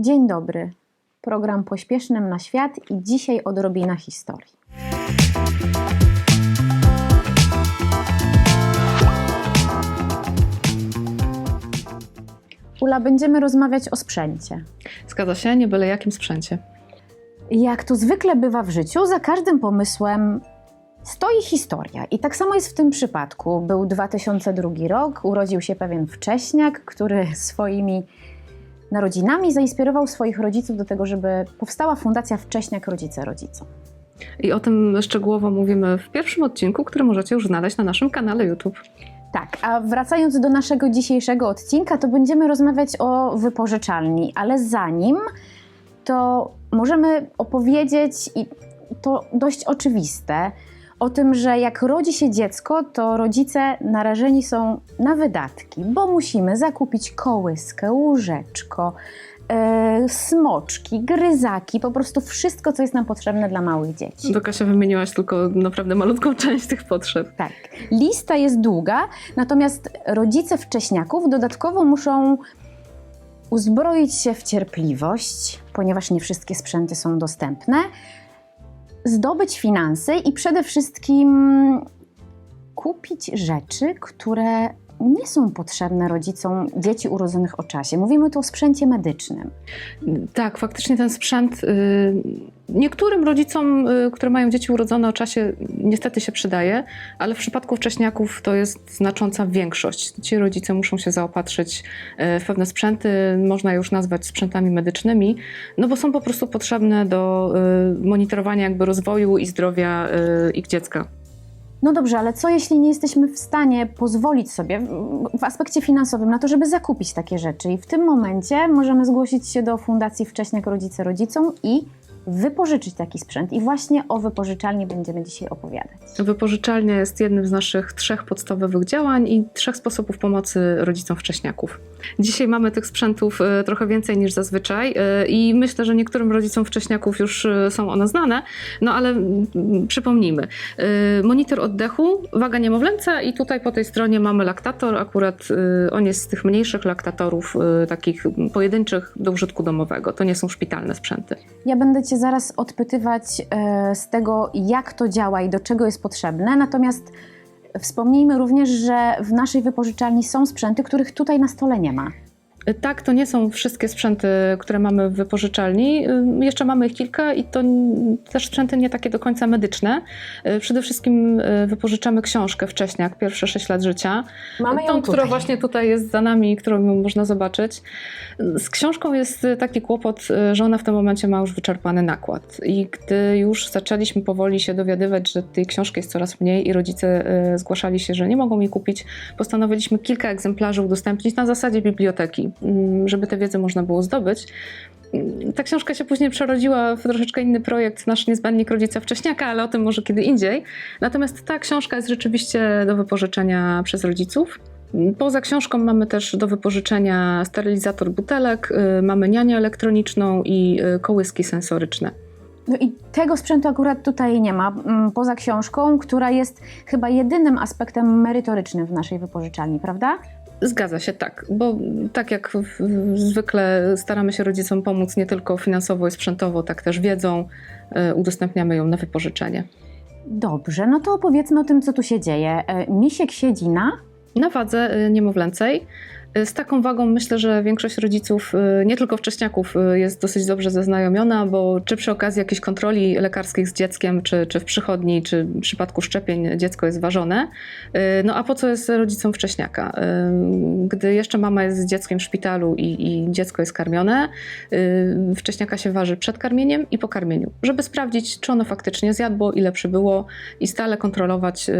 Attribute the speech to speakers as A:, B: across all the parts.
A: Dzień dobry. Program Pośpiesznym na świat i dzisiaj odrobina historii. Ula, będziemy rozmawiać o sprzęcie.
B: Zgadza się, nie byle jakim sprzęcie.
A: Jak to zwykle bywa w życiu, za każdym pomysłem stoi historia. I tak samo jest w tym przypadku. Był 2002 rok, urodził się pewien wcześniak, który swoimi narodzinami zainspirował swoich rodziców do tego, żeby powstała Fundacja Wcześniak Rodzice Rodzicom.
B: I o tym szczegółowo mówimy w pierwszym odcinku, który możecie już znaleźć na naszym kanale YouTube.
A: Tak, a wracając do naszego dzisiejszego odcinka, to będziemy rozmawiać o wypożyczalni, ale zanim to możemy opowiedzieć, i to dość oczywiste, o tym, że jak rodzi się dziecko, to rodzice narażeni są na wydatki, bo musimy zakupić kołyskę, łóżeczko, e, smoczki, gryzaki, po prostu wszystko, co jest nam potrzebne dla małych dzieci.
B: Do Kasia wymieniłaś tylko naprawdę malutką część tych potrzeb.
A: Tak. Lista jest długa, natomiast rodzice wcześniaków dodatkowo muszą uzbroić się w cierpliwość, ponieważ nie wszystkie sprzęty są dostępne, zdobyć finanse i przede wszystkim kupić rzeczy, które nie są potrzebne rodzicom dzieci urodzonych o czasie. Mówimy tu o sprzęcie medycznym.
B: Tak, faktycznie ten sprzęt y, niektórym rodzicom, y, które mają dzieci urodzone o czasie, niestety się przydaje, ale w przypadku wcześniaków to jest znacząca większość. Ci rodzice muszą się zaopatrzyć y, w pewne sprzęty, można już nazwać sprzętami medycznymi, no bo są po prostu potrzebne do monitorowania jakby rozwoju i zdrowia ich dziecka.
A: No dobrze, ale co jeśli nie jesteśmy w stanie pozwolić sobie w- aspekcie finansowym na to, żeby zakupić takie rzeczy? I w tym momencie możemy zgłosić się do Fundacji Wcześniak Rodzice Rodzicom i wypożyczyć taki sprzęt. I właśnie o wypożyczalni będziemy dzisiaj opowiadać.
B: Wypożyczalnia jest jednym z naszych trzech podstawowych działań i trzech sposobów pomocy rodzicom wcześniaków. Dzisiaj mamy tych sprzętów e, trochę więcej niż zazwyczaj e, i myślę, że niektórym rodzicom wcześniaków już e, są one znane, no ale przypomnijmy. Monitor oddechu, waga niemowlęca i tutaj po tej stronie mamy laktator. Akurat on jest z tych mniejszych laktatorów, takich pojedynczych do użytku domowego. To nie są szpitalne sprzęty.
A: Ja będę Cię zaraz odpytywać e, z tego, jak to działa i do czego jest potrzebne. Natomiast wspomnijmy również, że w naszej wypożyczalni są sprzęty, których tutaj na stole nie ma.
B: Tak, to nie są wszystkie sprzęty, które mamy w wypożyczalni. Y, Jeszcze mamy ich kilka i to też sprzęty nie takie do końca medyczne. Y, Przede wszystkim y, wypożyczamy książkę wcześniak, pierwsze 6 lat życia.
A: Mamy ją
B: Tą, która
A: tutaj.
B: właśnie tutaj jest za nami, którą można zobaczyć. Z książką jest taki kłopot, że ona w tym momencie ma już wyczerpany nakład. I gdy już zaczęliśmy powoli się dowiadywać, że tej książki jest coraz mniej i rodzice zgłaszali się, że nie mogą jej kupić, postanowiliśmy kilka egzemplarzy udostępnić na zasadzie biblioteki, żeby tę wiedzę można było zdobyć. Mm, Ta książka się później przerodziła w troszeczkę inny projekt, nasz niezbędnik rodzica wcześniaka, ale o tym może kiedy indziej. Natomiast ta książka jest rzeczywiście do wypożyczenia przez rodziców. Poza książką mamy też do wypożyczenia sterylizator butelek, y, mamy nianię elektroniczną i y, kołyski sensoryczne.
A: No i tego sprzętu akurat tutaj nie ma, mm, poza książką, która jest chyba jedynym aspektem merytorycznym w naszej wypożyczalni, prawda?
B: Zgadza się, tak, bo tak jak zwykle staramy się rodzicom pomóc nie tylko finansowo i sprzętowo, tak też wiedzą, y, udostępniamy ją na wypożyczenie.
A: Dobrze, no to opowiedzmy o tym, co tu się dzieje. E, Misiek siedzi na...
B: Na wadze y, niemowlęcej. Z taką wagą myślę, że większość rodziców, y, nie tylko wcześniaków, y, jest dosyć dobrze zaznajomiona, bo czy przy okazji jakichś kontroli lekarskich z dzieckiem, czy, czy w przychodni, czy w przypadku szczepień dziecko jest ważone. Y, No a po co jest rodzicom wcześniaka? Gdy jeszcze mama jest z dzieckiem w szpitalu i, i dziecko jest karmione, wcześniaka się waży przed karmieniem i po karmieniu, żeby sprawdzić, czy ono faktycznie zjadło, ile przybyło i stale kontrolować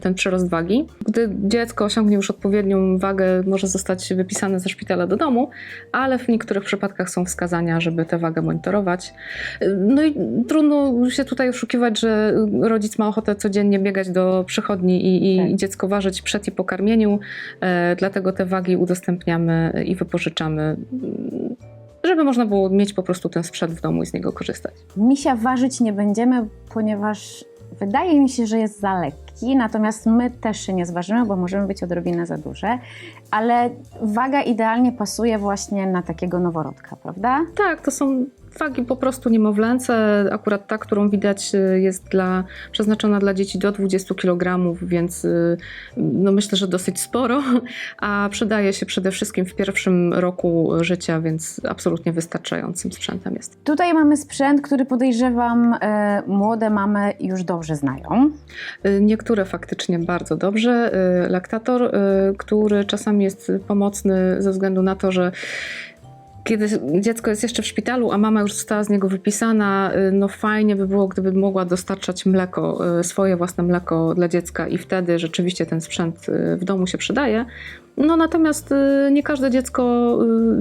B: ten przyrost wagi. Gdy dziecko osiągnie już odpowiednią wagę, może zostać wypisane ze szpitala do domu, ale w niektórych przypadkach są wskazania, żeby tę wagę monitorować. No i trudno się tutaj oszukiwać, że rodzic ma ochotę codziennie biegać do przychodni i, i
A: Tak.
B: dziecko ważyć przed i po karmieniu, e, dlatego te wagi udostępniamy i wypożyczamy, żeby można było mieć po prostu ten sprzęt w domu i z niego korzystać.
A: Misia ważyć nie będziemy, ponieważ wydaje mi się, że jest za lekki. natomiast my też się nie zważymy, bo możemy być odrobinę za duże, ale waga idealnie pasuje właśnie na takiego noworodka, prawda?
B: Tak, to są wagi po prostu niemowlęce. Akurat ta, którą widać, y, jest dla, przeznaczona dla dzieci do 20 kg, więc y, no myślę, że dosyć sporo, a przydaje się przede wszystkim w pierwszym roku życia, więc absolutnie wystarczającym sprzętem jest.
A: Tutaj mamy sprzęt, który podejrzewam e, młode mamy już dobrze znają.
B: Y, Niektóre faktycznie bardzo dobrze. Laktator, który czasami jest pomocny ze względu na to, że kiedy dziecko jest jeszcze w szpitalu, a mama już została z niego wypisana, y, no fajnie by było, gdyby mogła dostarczać mleko, y, swoje własne mleko dla dziecka i wtedy rzeczywiście ten sprzęt y, w domu się przydaje. No natomiast nie każde dziecko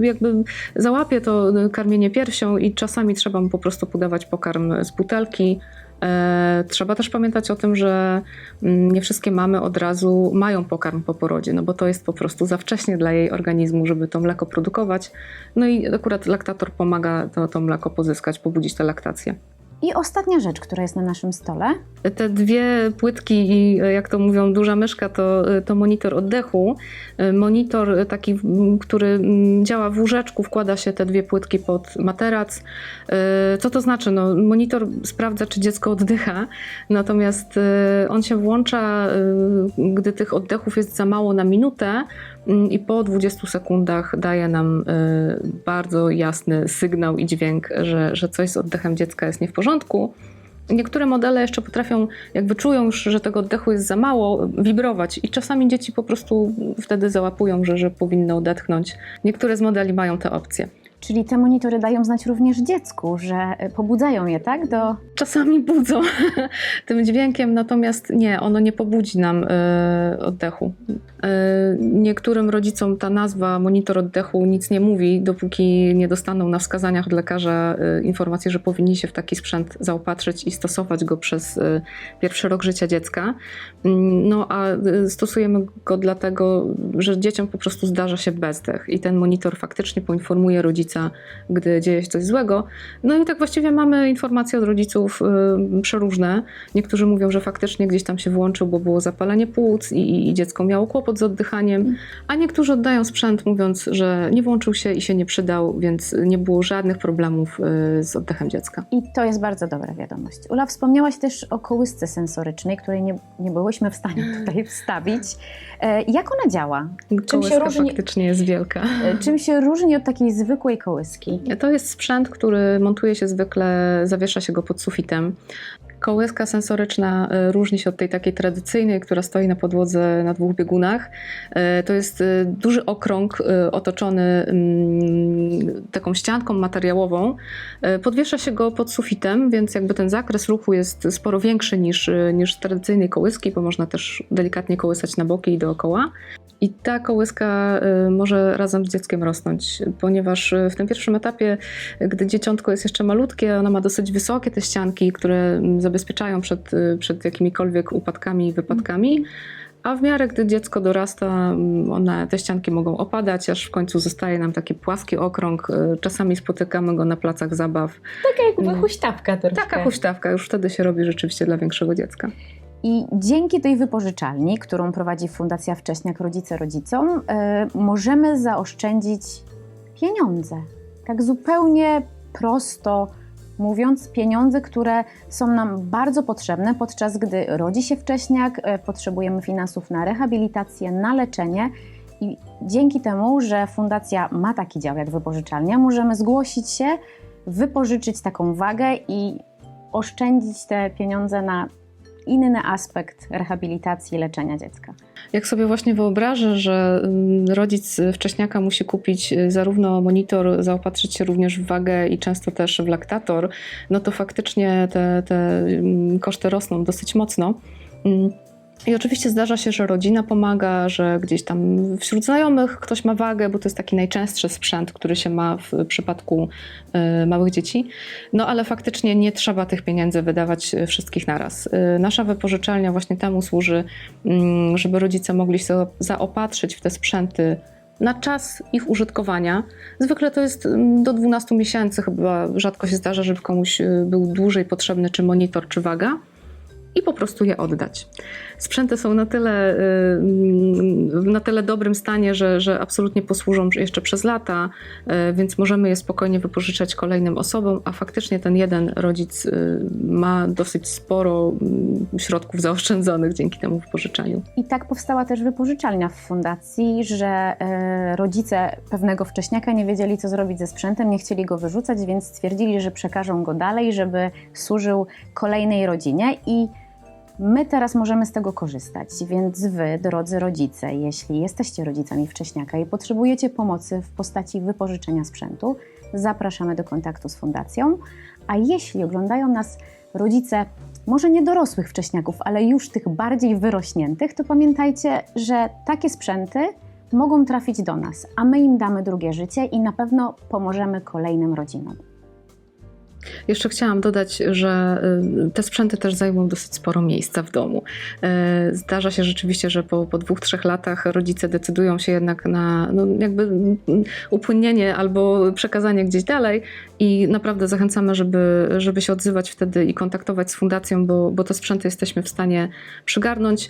B: jakby załapie to karmienie piersią i czasami trzeba mu po prostu podawać pokarm z butelki. E, Trzeba też pamiętać o tym, że mm, nie wszystkie mamy od razu mają pokarm po porodzie, no bo to jest po prostu za wcześnie dla jej organizmu, żeby to mleko produkować. No i akurat laktator pomaga to, to mleko pozyskać, pobudzić tę laktację.
A: I ostatnia rzecz, która jest na naszym stole,
B: Te dwie płytki i e, jak to mówią duża myszka, to, to monitor oddechu. E, Monitor taki, który działa w łóżeczku, wkłada się te dwie płytki pod materac. E, Co to znaczy? No, monitor sprawdza, czy dziecko oddycha, natomiast e, on się włącza, e, gdy tych oddechów jest za mało na minutę i po 20 sekundach daje nam e, bardzo jasny sygnał i dźwięk, że, że coś z oddechem dziecka jest nie w porządku. Niektóre modele jeszcze potrafią, jak wyczują już, że tego oddechu jest za mało, wibrować i czasami dzieci po prostu wtedy załapują, że, że powinny odetchnąć. Niektóre z modeli mają te opcje.
A: Czyli te monitory dają znać również dziecku, że e, pobudzają je, tak? Do...
B: Czasami budzą tym dźwiękiem, natomiast nie, ono nie pobudzi nam e, oddechu. E, niektórym rodzicom ta nazwa monitor oddechu nic nie mówi, dopóki nie dostaną na wskazaniach od lekarza informacji, że powinni się w taki sprzęt zaopatrzyć i stosować go przez pierwszy rok życia dziecka. Mm, No a stosujemy go dlatego, że dzieciom po prostu zdarza się bezdech i ten monitor faktycznie poinformuje rodzica, gdy dzieje się coś złego. No i tak właściwie mamy informacje od rodziców y, przeróżne. Niektórzy mówią, że faktycznie gdzieś tam się włączył, bo było zapalenie płuc i, i dziecko miało kłopot z oddychaniem, a niektórzy oddają sprzęt mówiąc, że nie włączył się i się nie przydał, więc nie było żadnych problemów y, z oddechem dziecka.
A: I to jest bardzo dobra wiadomość. Ula, wspomniałaś też o kołysce sensorycznej, której nie, nie byłyśmy w stanie tutaj wstawić. E, jak ona działa? Czym się różni-
B: faktycznie jest wielka.
A: E, czym się różni od takiej zwykłej kołyski?
B: To jest sprzęt, który montuje się zwykle, zawiesza się go pod sufitem. Kołyska sensoryczna e, różni się od tej takiej tradycyjnej, która stoi na podłodze na dwóch biegunach. E, To jest e, duży okrąg otoczony mm, taką ścianką materiałową. Podwiesza się go pod sufitem, więc jakby ten zakres ruchu jest sporo większy niż, niż tradycyjnej kołyski, bo można też delikatnie kołysać na boki i dookoła. I ta kołyska y, może razem z dzieckiem rosnąć, ponieważ y, w tym pierwszym etapie, y, gdy dzieciątko jest jeszcze malutkie, ona ma dosyć wysokie te ścianki, które mm, zabezpieczają przed, przed jakimikolwiek upadkami i wypadkami. A w miarę, gdy dziecko dorasta, mm, one, te ścianki mogą opadać, aż w końcu zostaje nam taki płaski okrąg. Czasami spotykamy go na placach zabaw.
C: Taka
B: Mm.
C: jak huśtawka troszkę.
B: Taka huśtawka już wtedy się robi rzeczywiście dla większego dziecka.
A: I dzięki tej wypożyczalni, którą prowadzi Fundacja Wcześniak Rodzice Rodzicom, e, możemy zaoszczędzić pieniądze. Tak zupełnie prosto mówiąc, pieniądze, które są nam bardzo potrzebne, podczas gdy rodzi się wcześniak, e, potrzebujemy finansów na rehabilitację, na leczenie. I dzięki temu, że fundacja ma taki dział jak wypożyczalnia, możemy zgłosić się, wypożyczyć taką wagę i oszczędzić te pieniądze na inny aspekt rehabilitacji i leczenia dziecka.
B: Jak sobie właśnie wyobrażę, że mm, rodzic wcześniaka musi kupić y, zarówno monitor, zaopatrzyć się również w wagę i często też w laktator, no to faktycznie te, te mm, koszty rosną dosyć mocno. I oczywiście zdarza się, że rodzina pomaga, że gdzieś tam wśród znajomych ktoś ma wagę, bo to jest taki najczęstszy sprzęt, który się ma w przypadku y, małych dzieci. No ale faktycznie nie trzeba tych pieniędzy wydawać y, wszystkich naraz. Y, Nasza wypożyczalnia właśnie temu służy, mm, żeby rodzice mogli się za- zaopatrzyć w te sprzęty na czas ich użytkowania. Zwykle to jest mm, do 12 miesięcy, chyba rzadko się zdarza, żeby komuś był dłużej potrzebny czy monitor, czy waga. I po prostu je oddać. Sprzęty są na tyle, y, na tyle dobrym stanie, że, że absolutnie posłużą jeszcze przez lata, y, więc możemy je spokojnie wypożyczać kolejnym osobom, a faktycznie ten jeden rodzic y, ma dosyć sporo mm, środków zaoszczędzonych dzięki temu wypożyczeniu.
A: I tak powstała też wypożyczalnia w fundacji, że rodzice pewnego wcześniaka nie wiedzieli, co zrobić ze sprzętem, nie chcieli go wyrzucać, więc stwierdzili, że przekażą go dalej, żeby służył kolejnej rodzinie i my teraz możemy z tego korzystać. Więc wy, drodzy rodzice, jeśli jesteście rodzicami wcześniaka i potrzebujecie pomocy w postaci wypożyczenia sprzętu, zapraszamy do kontaktu z fundacją. A jeśli oglądają nas rodzice może nie dorosłych wcześniaków, ale już tych bardziej wyrośniętych, to pamiętajcie, że takie sprzęty mogą trafić do nas, a my im damy drugie życie i na pewno pomożemy kolejnym rodzinom.
B: Jeszcze chciałam dodać, że y, te sprzęty też zajmują dosyć sporo miejsca w domu. Y, Zdarza się rzeczywiście, że po, po dwóch, trzech latach rodzice decydują się jednak na no, jakby upłynnienie albo przekazanie gdzieś dalej i naprawdę zachęcamy, żeby, żeby się odzywać wtedy i kontaktować z fundacją, bo, bo te sprzęty jesteśmy w stanie przygarnąć.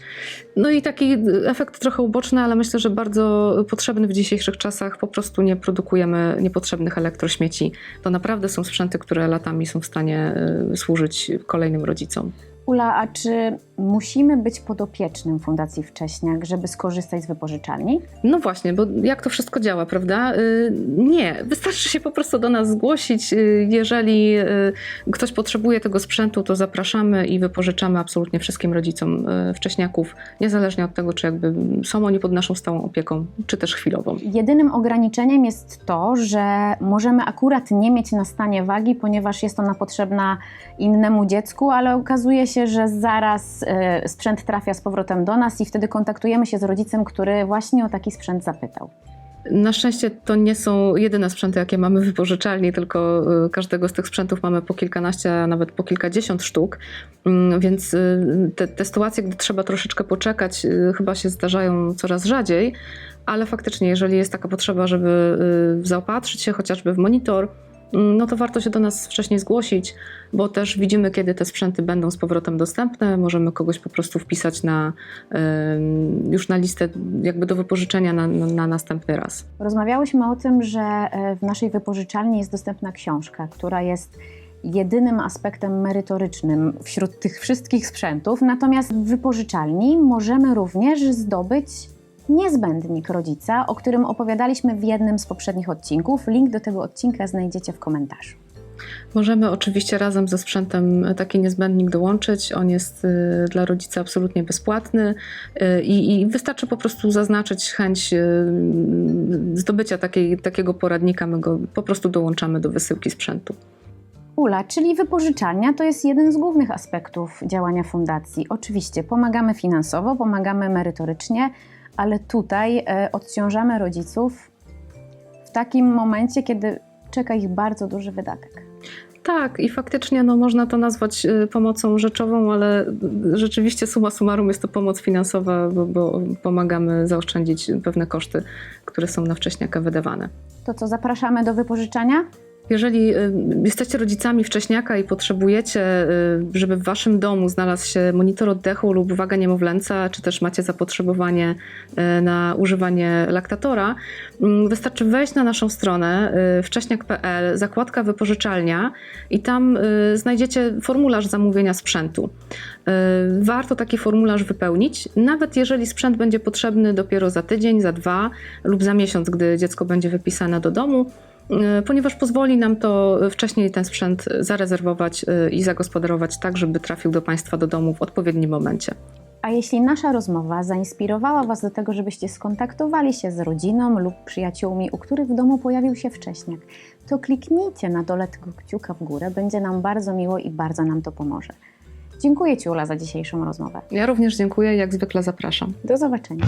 B: No i taki efekt trochę uboczny, ale myślę, że bardzo potrzebny w dzisiejszych czasach. Po prostu nie produkujemy niepotrzebnych elektrośmieci. To naprawdę są sprzęty, które latami są w stanie y, służyć kolejnym rodzicom.
A: Ula, a czy musimy być podopiecznym Fundacji Wcześniak, żeby skorzystać z wypożyczalni?
B: No właśnie, bo jak to wszystko działa, prawda? Y, Nie, wystarczy się po prostu do nas zgłosić. Y, Jeżeli y, ktoś potrzebuje tego sprzętu, to zapraszamy i wypożyczamy absolutnie wszystkim rodzicom wcześniaków, niezależnie od tego, czy jakby są oni pod naszą stałą opieką, czy też chwilową.
A: Jedynym ograniczeniem jest to, że możemy akurat nie mieć na stanie wagi, ponieważ jest ona potrzebna innemu dziecku, ale okazuje się, że zaraz sprzęt trafia z powrotem do nas i wtedy kontaktujemy się z rodzicem, który właśnie o taki sprzęt zapytał.
B: Na szczęście to nie są jedyne sprzęty, jakie mamy w wypożyczalni, tylko y, każdego z tych sprzętów mamy po kilkanaście, a nawet po kilkadziesiąt sztuk, Mm, więc y, te, te sytuacje, gdy trzeba troszeczkę poczekać, y, chyba się zdarzają coraz rzadziej, ale faktycznie, jeżeli jest taka potrzeba, żeby y, zaopatrzyć się chociażby w monitor, no to warto się do nas wcześniej zgłosić, bo też widzimy, kiedy te sprzęty będą z powrotem dostępne. Możemy kogoś po prostu wpisać na, już na listę jakby do wypożyczenia na, na, na następny raz.
A: Rozmawiałyśmy o tym, że e, w naszej wypożyczalni jest dostępna książka, która jest jedynym aspektem merytorycznym wśród tych wszystkich sprzętów. Natomiast w wypożyczalni możemy również zdobyć niezbędnik rodzica, o którym opowiadaliśmy w jednym z poprzednich odcinków. Link do tego odcinka znajdziecie w komentarzu.
B: Możemy oczywiście razem ze sprzętem taki niezbędnik dołączyć. On jest y, dla rodzica absolutnie bezpłatny y, i, i wystarczy po prostu zaznaczyć chęć y, zdobycia takiej, takiego poradnika. My go po prostu dołączamy do wysyłki sprzętu.
A: Ula, czyli wypożyczalnia to jest jeden z głównych aspektów działania fundacji. Oczywiście pomagamy finansowo, pomagamy merytorycznie, ale tutaj e, odciążamy rodziców w takim momencie, kiedy czeka ich bardzo duży wydatek.
B: Tak, i faktycznie no, można to nazwać y, pomocą rzeczową, ale rzeczywiście suma summarum jest to pomoc finansowa, bo, bo pomagamy zaoszczędzić pewne koszty, które są na wcześniaka wydawane.
A: To co, zapraszamy do wypożyczania?
B: Jeżeli y, jesteście rodzicami wcześniaka i potrzebujecie, y, żeby w waszym domu znalazł się monitor oddechu lub waga niemowlęca, czy też macie zapotrzebowanie y, na używanie laktatora, mm, wystarczy wejść na naszą stronę wcześniak.pl, zakładka wypożyczalnia i tam znajdziecie formularz zamówienia sprzętu. Warto taki formularz wypełnić, nawet jeżeli sprzęt będzie potrzebny dopiero za tydzień, za dwa lub za miesiąc, gdy dziecko będzie wypisane do domu ponieważ pozwoli nam to wcześniej ten sprzęt zarezerwować i zagospodarować tak, żeby trafił do Państwa do domu w odpowiednim momencie.
A: A jeśli nasza rozmowa zainspirowała Was do tego, żebyście skontaktowali się z rodziną lub przyjaciółmi, u których w domu pojawił się wcześniak, to kliknijcie na dole tego kciuka w górę. Będzie nam bardzo miło i bardzo nam to pomoże. Dziękuję Ci, Ula, za dzisiejszą rozmowę.
B: Ja również dziękuję, jak zwykle zapraszam.
A: Do zobaczenia.